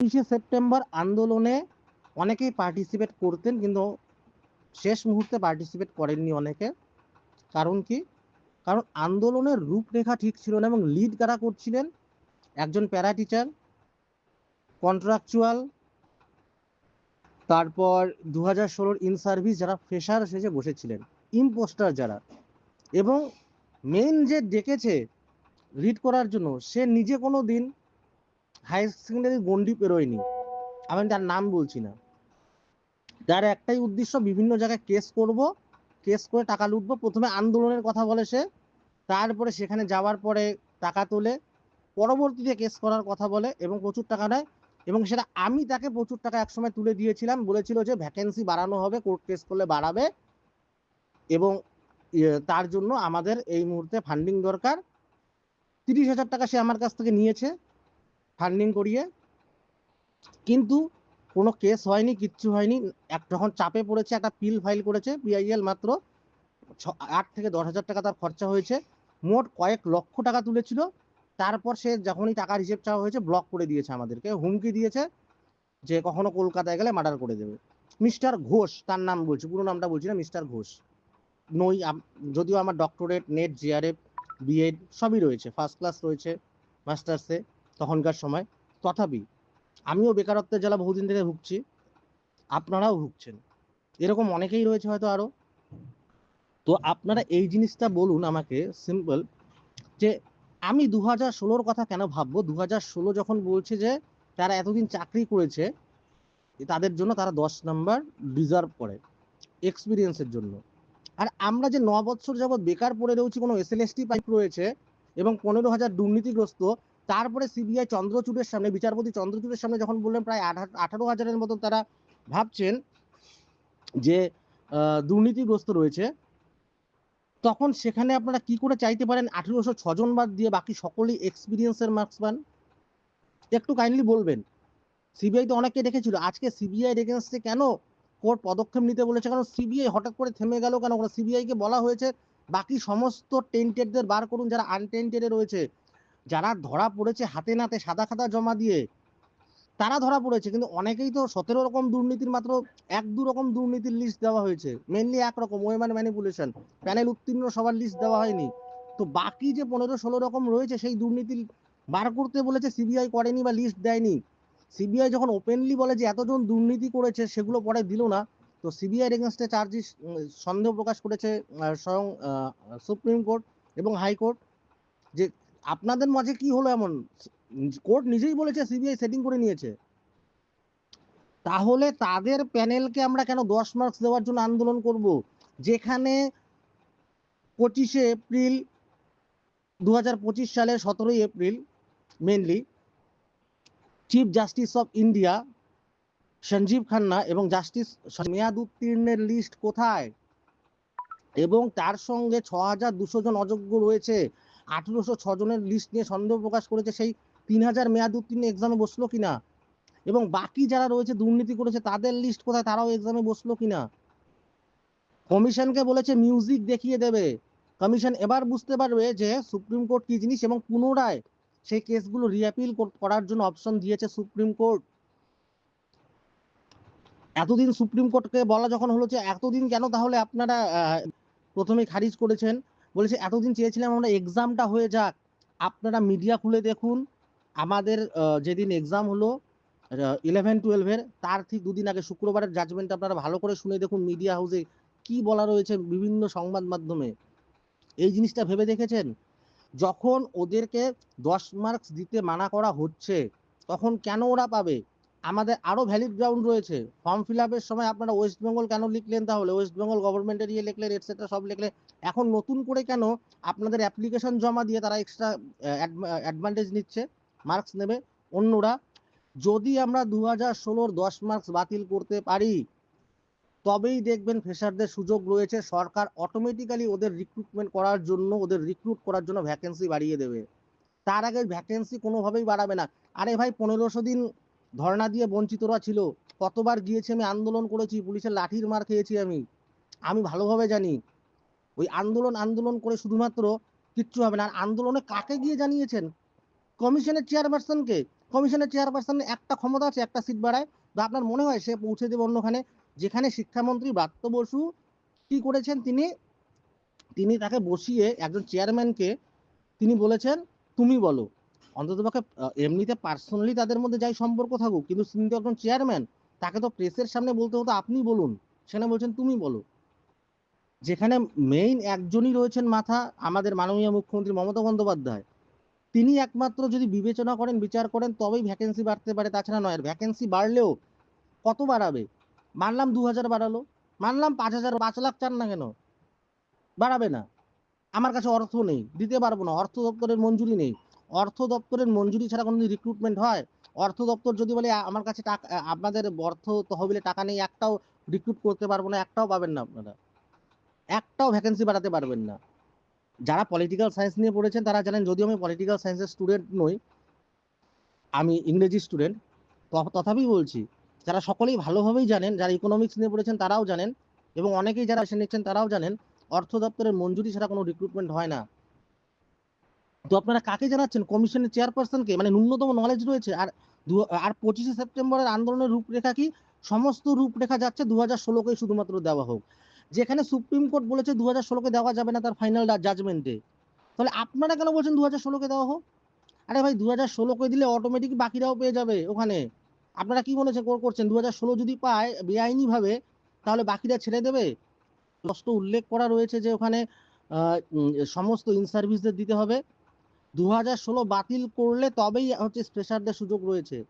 তিরিশে সেপ্টেম্বর আন্দোলনে অনেকেই পার্টিসিপেট করতেন, কিন্তু শেষ মুহূর্তে পার্টিসিপেট করেননি অনেকে। কারণ কি? কারণ আন্দোলনের রূপরেখা ঠিক ছিল না এবং লিড কারা করছিলেন? একজন প্যারা টিচার কন্ট্রাকচুয়াল তারপর দু হাজার ষোলোর ইন সার্ভিস যারা ফ্রেশার সেজে বসেছিলেন ইম্পোস্টার যারা। এবং মেন যে ডেকেছে লিড করার জন্য, সে নিজে কোনো দিন হায়ার সেকেন্ডারি গন্ডি পেরোয়নি। আমি তার নাম বলছি না। তার একটাই উদ্দেশ্য বিভিন্ন জায়গায় কেস করব কেস করে টাকা লুটবো, প্রথমে আন্দোলনের কথা বলে সে, তারপরে সেখানে যাওয়ার পরে টাকা তোলে, পরবর্তীতে কেস করার কথা বলে এবং প্রচুর টাকা নেয় এবং সেটা আমি তাকে প্রচুর টাকা একসময় তুলে দিয়েছিলাম, বলেছিল যে ভ্যাকেন্সি বাড়ানো হবে কোর্ট কেস করলে বাড়াবে এবং তার জন্য আমাদের এই মুহূর্তে ফান্ডিং দরকার। তিরিশ হাজার টাকা সে আমার কাছ থেকে নিয়েছে। ফান্ডিং করিয়ে। কিন্তু কোনো কেস হয়নি, কিচ্ছু হয়নি। এক যখন চাপে পড়েছে, একটা পিল ফাইল করেছে পিআইএল মাত্র আট থেকে দশ হাজার টাকা তার খরচা হয়েছে। মোট কয়েক লক্ষ টাকা তুলেছিল। তারপর সে যখনই টাকার হিসেব চাওয়া হয়েছে ব্লক করে দিয়েছে আমাদেরকে। হুমকি দিয়েছে যে কখনো কলকাতায় গেলে মার্ডার করে দেবে। মিস্টার ঘোষ, তার নাম বলছি, পুরো নামটা বলছি না, মিস্টার ঘোষ। নই যদিও আমার ডক্টরেট নেট জিআরএফ বিএড সবই রয়েছে। ফার্স্ট ক্লাস রয়েছে মাস্টার্সে তখনকার সময়। তথাপি আমিও বেকারত্বের জ্বালা বহুদিন থেকে ভুগছি। আপনারাও ভুগছেন। এরকম অনেকেই রয়েছে হয়তো আরও। তো আপনারা এই জিনিসটা বলুন আমাকে সিম্পল যে আমি দু হাজার ষোলোর কথা কেন ভাববো? দু হাজার ষোলো যখন বলছে যে তারা এতদিন চাকরি করেছে, তাদের জন্য তারা দশ নাম্বার ডিজার্ভ করে এক্সপিরিয়েন্সের জন্য। আর আমরা যে ন বছর যাবৎ বেকার পড়ে রয়েছি, কোনো S L S T pipe রয়েছে এবং পনেরো হাজার দুর্নীতিগ্রস্ত তারপরে সিবিআই চন্দ্রচূড়ের সামনে, বিচারপতি চন্দ্রচূড়ের সামনে যখন বললেন প্রায় আঠা- আঠারো হাজারের মতো তারা ভাবছেন যে দুর্নীতিগ্রস্ত রয়েছে, তখন সেখানে আপনারা কি করে চাইতে পারেন? আঠেরোশো ছজন বাদ দিয়ে বাকি সকলেই এক্সপিরিয়েন্সের মার্কস পান? একটু কাইন্ডলি বলবেন। সিবিআই তো অনেককে দেখেছিল আজকে সিবিআই এগেনস্টে কেন কোর্ট পদক্ষেপ নিতে বলেছে? কারণ সিবিআই হঠাৎ করে থেমে গেল কেন? সিবিআই কে বলা হয়েছে, বাকি সমস্ত টেন্টেডদের বার করুন, যারা আনটেন্টেডে রয়েছে। যারা ধরা পড়েছে হাতে নাতে, সাদা খাতা জমা দিয়ে, তারা ধরা পড়েছে। কিন্তু অনেকেই তো সতেরো রকম দুর্নীতির মাত্র এক দু রকম দুর্নীতির লিস্ট দেওয়া হয়েছে। মেনলি একরকম ওয়েমান ম্যানিপুলেশন প্যানেল উত্তীর্ণ সবার লিস্ট দেওয়া হয়নি। তো বাকি যে পনেরো ষোলো রকম রয়েছে, সেই দুর্নীতি বার করতে বলেছে সিবিআই করেনি বা লিস্ট দেয়নি। সিবিআই যখন ওপেনলি বলে যে এতজন দুর্নীতি করেছে, সেগুলো পরে দিল না। তো সিবিআই এগেনস্টে চার্জেস সন্দেহ প্রকাশ করেছে স্বয়ং সুপ্রিম কোর্ট এবং হাইকোর্ট যে আপনাদের মাঝে কি হলো এমন? কোর্ট নিজেই বলেছে সিবিআই সেটিং করে নিয়েছে। তাহলে তাদের প্যানেলকে আমরা কেন দশ মার্কস দেওয়ার জন্য আন্দোলন করব? যেখানে পঁচিশে এপ্রিল দু সালের সতেরোই April mainly chief justice of India Sanjiv Khanna এবং জাস্টিস মেয়াদ উত্তীর্ণের লিস্ট কোথায়? এবং তার সঙ্গে ছ হাজার দুশো জন অযোগ্য রয়েছে। আঠেরোশো ছ জনের লিস্ট নিয়ে সন্দেহ প্রকাশ করেছে, সেই তিন হাজার মেয়াদ উত্তীর্ণ এক্সামে বসল কিনা? এবং বাকি যারা রয়েছে, দুর্নীতি করেছে, তাদের লিস্ট কোথায়? তারাও এক্সামে বসল কিনা? কমিশনকে বলেছে মিউজিক দেখিয়ে দেবে। কমিশন এবার বুঝতে পারবে যে, সুপ্রিম কোর্ট কি জিনিস এবং পুনরায় সেই কেসগুলো রিঅ্যাপিল করার জন্য অপশন দিয়েছে সুপ্রিম কোর্ট। এতদিন সুপ্রিম কোর্টকে বলা যখন হলো যে, এতদিন কেন তাহলে আপনারা প্রথমে খারিজ করেছেন? বলেছে, এতদিন চেয়েছিলাম আমরা এক্সামটা হয়ে যাক। আপনারা মিডিয়া খুলে দেখুন। আমাদের যেদিন এক্সাম হলো ইলেভেন টুয়েলভের তার ঠিক দুদিন আগে, শুক্রবারের জাজমেন্ট আপনারা ভালো করে শুনে দেখুন মিডিয়া হাউসে কি বলা রয়েছে বিভিন্ন সংবাদ মাধ্যমে। এই জিনিসটা ভেবে দেখেছেন? যখন ওদেরকে দশ মার্কস দিতে মানা করা হচ্ছে, তখন কেন ওরা পাবে? আমাদের আরও ভ্যালিড গ্রাউন্ড রয়েছে। ফর্ম ফিল আপের সময় আপনারা ওয়েস্ট বেঙ্গল কেন লিখলেন তাহলে? ওয়েস্ট বেঙ্গল গভর্নমেন্টের ইয়ে লিখলেন এটসেট্রা সব লিখলেন। এখন নতুন করে কেন আপনাদের অ্যাপ্লিকেশন জমা দিয়ে তারা এক্সট্রা অ্যাডভান্টেজ নিচ্ছে মার্কস নেবে? অন্যরা, যদি আমরা দু হাজার ষোলোর দশ মার্কস বাতিল করতে পারি, তবেই দেখবেন ফ্রেশারদের সুযোগ রয়েছে। সরকার অটোমেটিক্যালি ওদের রিক্রুটমেন্ট করার জন্য, ওদের রিক্রুট করার জন্য ভ্যাকেন্সি বাড়িয়ে দেবে। তার আগে ভ্যাকেন্সি কোনোভাবেই বাড়াবে না। আরে ভাই, পনেরোশো দিন ধর্ণা দিয়ে বঞ্চিতরা ছিল। কতবার গিয়েছি আমি আন্দোলন করেছি, পুলিশের লাঠির মার খেয়েছি আমি। আমি ভালোভাবে জানি। ওই আন্দোলন আন্দোলন করে শুধুমাত্র কিচ্ছু হবে না। আন্দোলনে কাকে গিয়ে জানিয়েছেন? কমিশনের চেয়ারপারসনকে। কমিশনের চেয়ারপারসন একটা ক্ষমতা আছে, একটা সিট বাড়ায়। তো আপনার মনে হয় সে পৌঁছে দেবে অন্যখানে? যেখানে শিক্ষামন্ত্রী ব্রাত্য বসু কি করেছেন তিনি? তিনি তাকে বসিয়ে একজন চেয়ারম্যানকে তিনি বলেছেন, তুমি বলো। অন্ততপক্ষে এমনিতে পার্সোনালি তাদের মধ্যে যাই সম্পর্ক থাকুক, কিন্তু তিনি তো একজন চেয়ারম্যান তাকে তো প্রেসের সামনে বলতে হতো আপনি বলুন, সেখানে বলছেন তুমি বলো। যেখানে মেইন একজনই রয়েছেন মাথা, আমাদের মাননীয় মুখ্যমন্ত্রী মমতা বন্দ্যোপাধ্যায়। তিনি একমাত্র যদি বিবেচনা করেন, বিচার করেন, তবেই ভ্যাকেন্সি বাড়তে পারে, তাছাড়া নয় ভ্যাকেন্সি বাড়লেও কত বাড়াবে? মানলাম দু হাজার বাড়ালো, মানলাম পাঁচ হাজার পাঁচ লাখ চান না কেন? বাড়াবে না। আমার কাছে অর্থ নেই, দিতে পারব না, অর্থ দপ্তরের মঞ্জুরি নেই। অর্থ দপ্তরের মঞ্জুরি ছাড়া কোনো রিক্রুটমেন্ট হয়? অর্থ দপ্তর যদি বলে আমার কাছে টাকা আপনাদের অর্থ তহবিলে টাকা নেই, একটাও রিক্রুট করতে পারব না, একটাও পাবেন না আপনারা। একটাও ভ্যাকেন্সি বাড়াতে পারবেন না। যারা পলিটিক্যাল সায়েন্স নিয়ে পড়েছেন, তারা জানেন যদিও আমি পলিটিক্যাল সায়েন্সের স্টুডেন্ট নই, আমি ইংরেজি স্টুডেন্ট তথাপি বলছি, যারা সকলেই ভালোভাবেই জানেন, যারা ইকোনমিক্স নিয়ে পড়েছেন, তারাও জানেন, এবং অনেকেই যারা এসে নিচ্ছেন, তারাও জানেন, অর্থ দপ্তরের মঞ্জুরি ছাড়া কোনো রিক্রুটমেন্ট হয় না। তো আপনারা কাকে জানাচ্ছেন? কমিশনের চেয়ারপারসনকে মানে ন্যূনতম নলেজ রয়েছে। আর আর পঁচিশে সেপ্টেম্বরের আন্দোলনের রূপরেখা কি? সমস্ত রূপরেখা যাচ্ছে দু হাজার ষোলোকেই শুধুমাত্র দেওয়া হোক। যেখানে সুপ্রিম কোর্ট বলেছে দু হাজার ষোলোকে দেওয়া যাবে না তার ফাইনাল জাজমেন্টে তাহলে আপনারা কেন বলছেন দু হাজার ষোলোকে দেওয়া হোক? আরে ভাই দু হাজার ষোলোকে দিলে অটোমেটিক বাকিরাও পেয়ে যাবে ওখানে। আপনারা কি মনে করছেন? দু হাজার ষোলো যদি পায় বেআইনি ভাবে তাহলে বাকিরা ছেড়ে দেবে? স্পষ্ট উল্লেখ করা রয়েছে যে ওখানে সমস্ত ইন সার্ভিসদের দিতে হবে। দু হাজার ষোলো বাতিল করলে তবেই হচ্ছে ফ্রেশারদের সুযোগ রয়েছে।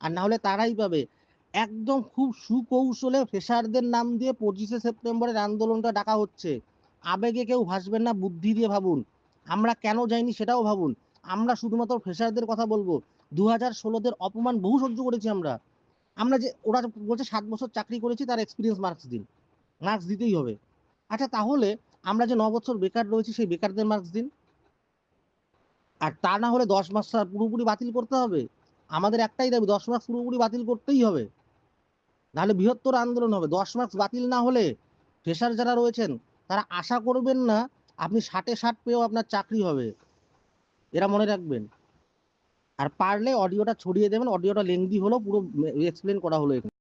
আর না হলে তারাই পাবে। একদম খুব সুকৌশলে ফ্রেশারদের নাম দিয়ে পঁচিশে সেপ্টেম্বরের আন্দোলনটা ডাকা হচ্ছে। আবেগে কেউ ভাসবেন না, বুদ্ধি দিয়ে ভাবুন। আমরা কেন যাইনি সেটাও ভাবুন। আমরা শুধুমাত্র ফ্রেশারদের কথা বলব। দু হাজার ষোলোদের অপমান বহু সহ্য করেছি আমরা। আমরা যে, ওরা বলছে সাত বছর চাকরি করেছি, তার এক্সপিরিয়েন্স মার্কস দিন। মার্কস দিতেই হবে। আচ্ছা তাহলে আমরা যে ন বছর বেকার রয়েছি, সেই বেকারদের মার্কস দিন। আর তা না হলে দশ মাস পুরোপুরি বাতিল করতে হবে। আমাদের একটাই দাবি, দশ মাস পুরোপুরি বাতিল করতেই হবে। নাহলে বৃহত্তর আন্দোলন হবে। দশ মার্কস বাতিল না হলে ফ্রেশার যারা রয়েছেন, তারা আশা করবেন না আপনি ষাটে ষাট পেয়েও আপনার চাকরি হবে। এরা মনে রাখবেন। আর পারলে অডিওটা ছড়িয়ে দেবেন, অডিওটা লেংদি হলো পুরো এক্সপ্লেন করা হলো এখানে।